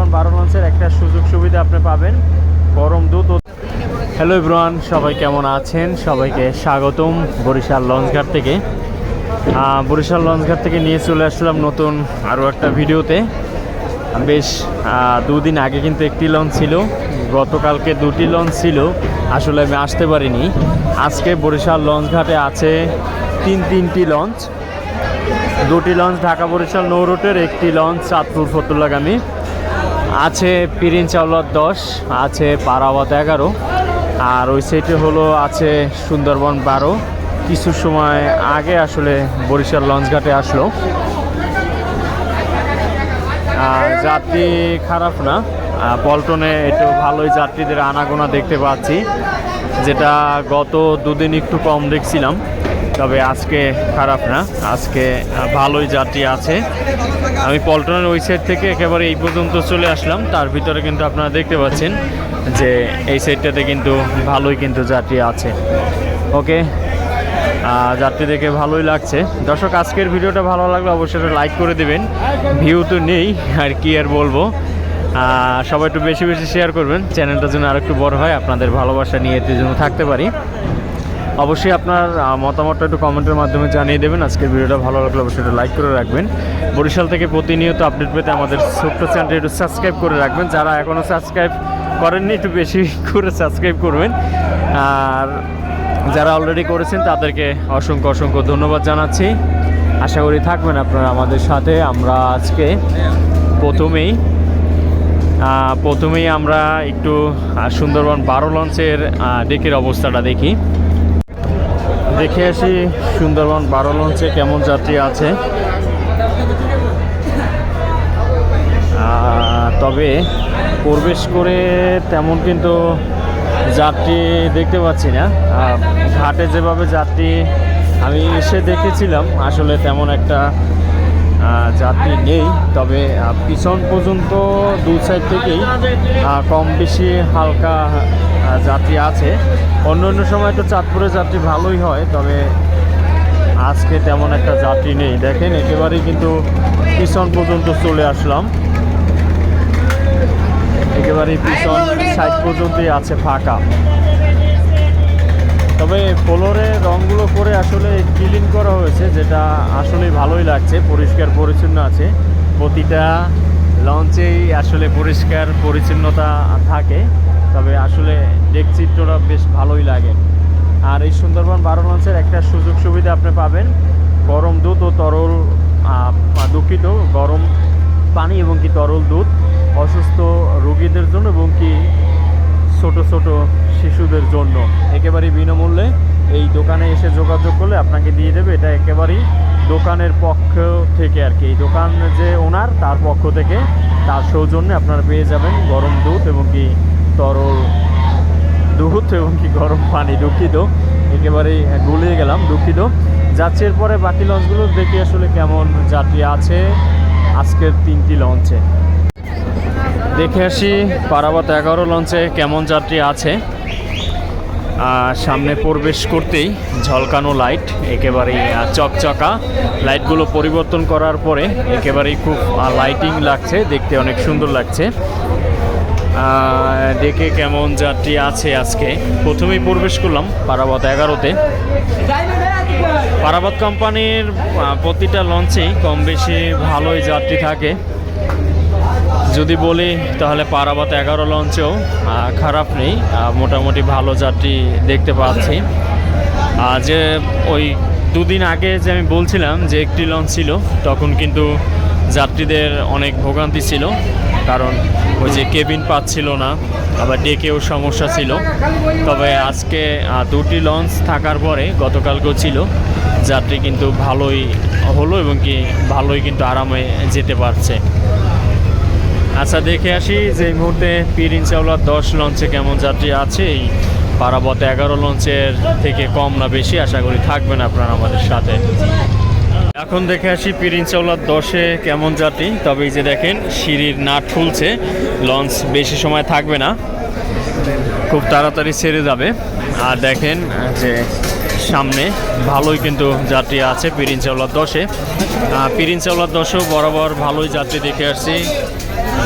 সুন্দরবন বারো লঞ্চের একটা সুযোগ সুবিধা আপনি পাবেন। গরম দুধ হ্যালো ইব্রান সবাই কেমন আছেন? সবাইকে স্বাগতম বরিশাল লঞ্চঘাট থেকে। বরিশাল লঞ্চঘাট থেকে নিয়ে চলে আসলাম নতুন আরও একটা ভিডিওতে। বেশ দুদিন আগে কিন্তু একটি লঞ্চ ছিল। গতকালকে দুটি লঞ্চ ছিল। আসলে আমি আসতে পারিনি। আজকে বরিশাল লঞ্চঘাটে আছে তিন তিনটি লঞ্চ দুটি লঞ্চ ঢাকা বরিশাল নৌ রুটের, একটি লঞ্চ চাঁদপুর ফতুল্লাগামী। আছে পিরিন চাওলার দশ, আছে পারাবত এগারো, আর ওই সাইডে হলো আছে সুন্দরবন বারো। কিছু সময় আগে আসলে বরিশাল লঞ্চঘাটে আসলো। আর যাত্রী খারাপ না পল্টনে একটু ভালোই যাত্রীদের আনাগোনা দেখতে পাচ্ছি, যেটা গত দুদিন একটু কম দেখছিলাম। তবে আজকে খারাপ না। আজকে ভালোই যাত্রী আছে। আমি পল্টনের ওই সাইড থেকে একেবারে এই পর্যন্ত চলে আসলাম। তার ভিতরে কিন্তু আপনারা দেখতে পাচ্ছেন যে এই সাইডটাতে কিন্তু ভালোই কিন্তু যাত্রী আছে। ওকে? যাত্রী দেখে ভালোই লাগছে। দর্শক, আজকের ভিডিওটা ভালো লাগলে অবশ্যই লাইক করে দেবেন। ভিউ তো নেই, আর কি আর বলব। সবাই একটু বেশি বেশি শেয়ার করবেন। চ্যানেলটা যেন আর একটু বড় হয়, আপনাদের ভালোবাসা নিয়ে যেন থাকতে পারি। অবশ্যই আপনার মতামতটা একটু কমেন্টের মাধ্যমে জানিয়ে দেবেন। আজকের ভিডিওটা ভালো লাগলে অবশ্যই একটু লাইক করে রাখবেন। বরিশাল থেকে প্রতিনিয়ত আপডেট পেতে আমাদের ছোট্ট চ্যানেলটি একটু সাবস্ক্রাইব করে রাখবেন। যারা এখনও সাবস্ক্রাইব করেননি, একটু বেশি করে সাবস্ক্রাইব করবেন। আর যারা অলরেডি করেছেন, তাদেরকে অসংখ্য অসংখ্য ধন্যবাদ জানাচ্ছি। আশা করি থাকবেন আপনারা আমাদের সাথে। আমরা আজকে প্রথমেই প্রথমেই আমরা একটু সুন্দরবন বারো লঞ্চের ডেকের অবস্থাটা দেখি। দেখে আসি সুন্দরবন বারো লঞ্চে কেমন যাত্রী আছে। তবে প্রবেশ করে তেমন কিন্তু যাত্রী দেখতে পাচ্ছি না। ঘাটে যেভাবে যাত্রী, আমি এসে দেখেছিলাম, আসলে তেমন একটা যাত্রী নেই, তবে পিছন পর্যন্ত দু সাইড থেকেই কম বেশি হালকা যাত্রী আছে। অন্য অন্য সময় তো চাঁদপুরে যাত্রী ভালোই হয়, তবে আজকে তেমন একটা যাত্রী নেই। দেখেন, একেবারেই কিন্তু পিছন পর্যন্ত চলে আসলাম। একেবারেই পিছন সাইড পর্যন্তই আছে ফাঁকা। তবে ফ্লোরে রঙগুলো করে আসলে ক্লিন করা হয়েছে, যেটা আসলে ভালোই লাগছে, পরিষ্কার পরিচ্ছন্ন আছে। প্রতিটা লঞ্চেই আসলে পরিষ্কার পরিচ্ছন্নতা থাকে, তবে আসলে চিত্রটা বেশ ভালোই লাগে। আর এই সুন্দরবন বারো লঞ্চের একটা সুযোগ সুবিধা আপনি পাবেন, গরম দুধ ও তরল দুঃখিত, গরম পানি এবং কি তরল দুধ অসুস্থ রোগীদের জন্য এবং কি ছোট ছোট শিশুদের জন্য। একেবারেই বিনামূল্যে এই দোকানে এসে যোগাযোগ করলে আপনাকে দিয়ে দেবে। এটা একেবারেই দোকানের পক্ষ থেকে আর কি। এই দোকান যে ওনার, তার পক্ষ থেকে তার সৌজন্যে আপনারা পেয়ে যাবেন গরম দুধ এবং কি তরল দুধ এবং কি গরম পানি। দুঃখিত, একেবারেই গুলিয়ে গেলাম, দুঃখিত। যাচ্ছে এরপরে বাকি লঞ্চগুলো, দেখি আসলে কেমন যাত্রী আছে আজকের তিনটি লঞ্চে। দেখে আসি পারাবাত এগারো লঞ্চে কেমন যাত্রী আছে। সামনে প্রবেশ করতেই ঝলকানো লাইট একেবারেই চকচকা। লাইটগুলো পরিবর্তন করার পরে একেবারেই খুব লাইটিং লাগছে, দেখতে অনেক সুন্দর লাগছে। দেখে কেমন যাত্রী আছে আজকে। প্রথমেই প্রবেশ করলাম পারাবাত এগারোতে। পারাবাত কোম্পানির প্রতিটা লঞ্চেই কম বেশি ভালোই যাত্রী থাকে। যদি বলি, তাহলে পারাবাত এগারো লঞ্চেও খারাপ নেই। মোটামুটি ভালো যাত্রী দেখতে পাচ্ছি। যে ওই দুদিন আগে যে আমি বলছিলাম যে একটি লঞ্চ ছিল, তখন কিন্তু যাত্রীদের অনেক ভোগান্তি ছিল। কারণ ওই যে কেবিন পাচ্ছিল না, আবার ডেকেও সমস্যা ছিল। তবে আজকে দুটি লঞ্চ থাকার পরে গতকালকেও ছিল। যাত্রী কিন্তু ভালোই হলো এবং কি ভালোই কিন্তু আরামে যেতে পারছে। আচ্ছা দেখে আসি যে এই মুহূর্তে পীর ইনশাউল্লাহ দশ লঞ্চে কেমন যাত্রী আছে। এই পারাবত এগারো লঞ্চের থেকে কম না বেশি, আশা করি থাকবেন আপনারা আমাদের সাথে। এখন দেখে আসি পীর ইনশাউল্লাহ দশে কেমন যাত্রী। তবে এই যে দেখেন, সিঁড়ির নাট খুলছে। লঞ্চ বেশি সময় থাকবে না। খুব তাড়াতাড়ি ছেড়ে যাবে। আর দেখেন, যে সামনে ভালোই কিন্তু যাত্রী আছে পিরিনচাওলার দশে। পিরিনচাওলার দশেও বরাবর ভালোই যাত্রী দেখে আসছি।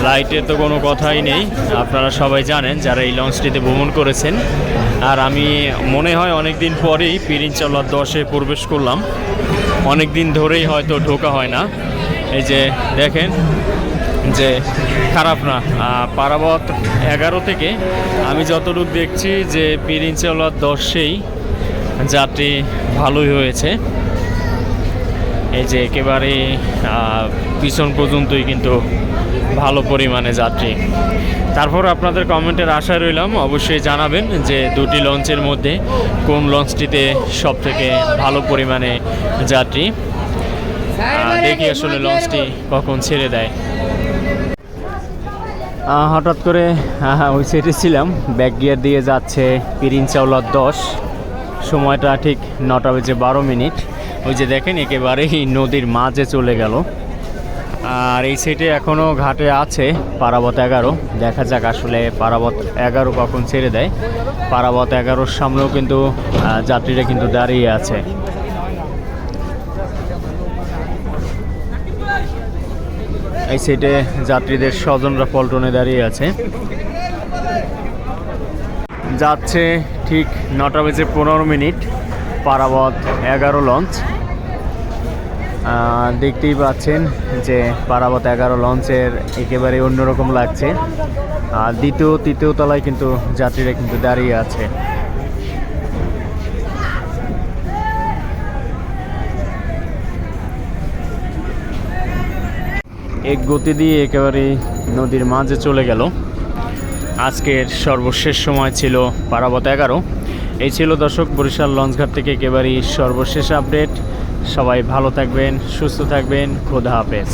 লাইটের তো কোনো কথাই নেই। আপনারা সবাই জানেন যারা এই লঞ্চটিতে ভ্রমণ করেছেন। আর আমি, মনে হয় অনেক দিন পরেই পিরিনচাওলার দশে প্রবেশ করলাম। অনেক দিন ধরেই হয়তো ঢোকা হয় না। এই যে দেখেন যে খারাপ না। পারাবত এগারো থেকে আমি যতটুকু দেখছি যে পিরিনচাওলার দশেই যাত্রী ভালোই হয়েছে। এই যে একেবারে পিছন পর্যন্তই কিন্তু ভালো পরিমাণে যাত্রী। তারপর আপনাদের কমেন্টের আশায় রইলাম, অবশ্যই জানাবেন যে দুটি লঞ্চের মধ্যে কোন লঞ্চটিতে সব থেকে ভালো পরিমাণে যাত্রী। দেখি আসলে লঞ্চটি কখন ছেড়ে দেয়। হঠাৎ করে ওই সাইডে ছিলাম ব্যাক গিয়ার দিয়ে যাচ্ছে পিরিন চাওলার দশ। সময়টা ঠিক নটা বেজে বারো মিনিট। ওই যে দেখেন, একেবারেই নদীর মাঝে চলে গেল। আর এই সাইডে এখনও ঘাটে আছে পারাবত এগারো। দেখা যাক আসলে পারাবত এগারো কখন ছেড়ে দেয়। পারাবত এগারোর সামনেও কিন্তু যাত্রীরা কিন্তু দাঁড়িয়ে আছে। এই সাইডে যাত্রীদের স্বজনরা পল্টনে দাঁড়িয়ে আছে। যাচ্ছে ঠিক নটা বেজে পনেরো মিনিট। পারাবত এগারো লঞ্চ দেখতেই পাচ্ছেন যে পারাবত এগারো লঞ্চের একেবারে অন্যরকম লাগছে। আর দ্বিতীয়, তৃতীয় তলায় কিন্তু যাত্রীরা কিন্তু দাঁড়িয়ে আছে। এক গতি দিয়ে একেবারে নদীর মাঝে চলে গেল। আজকের সর্বশেষ সময় ছিল পারাবত এগারো। এই ছিল দর্শক বরিশাল লঞ্চঘাট থেকে একেবারেই সর্বশেষ আপডেট। সবাই ভালো থাকবেন, সুস্থ থাকবেন, খোদা হাফেজ।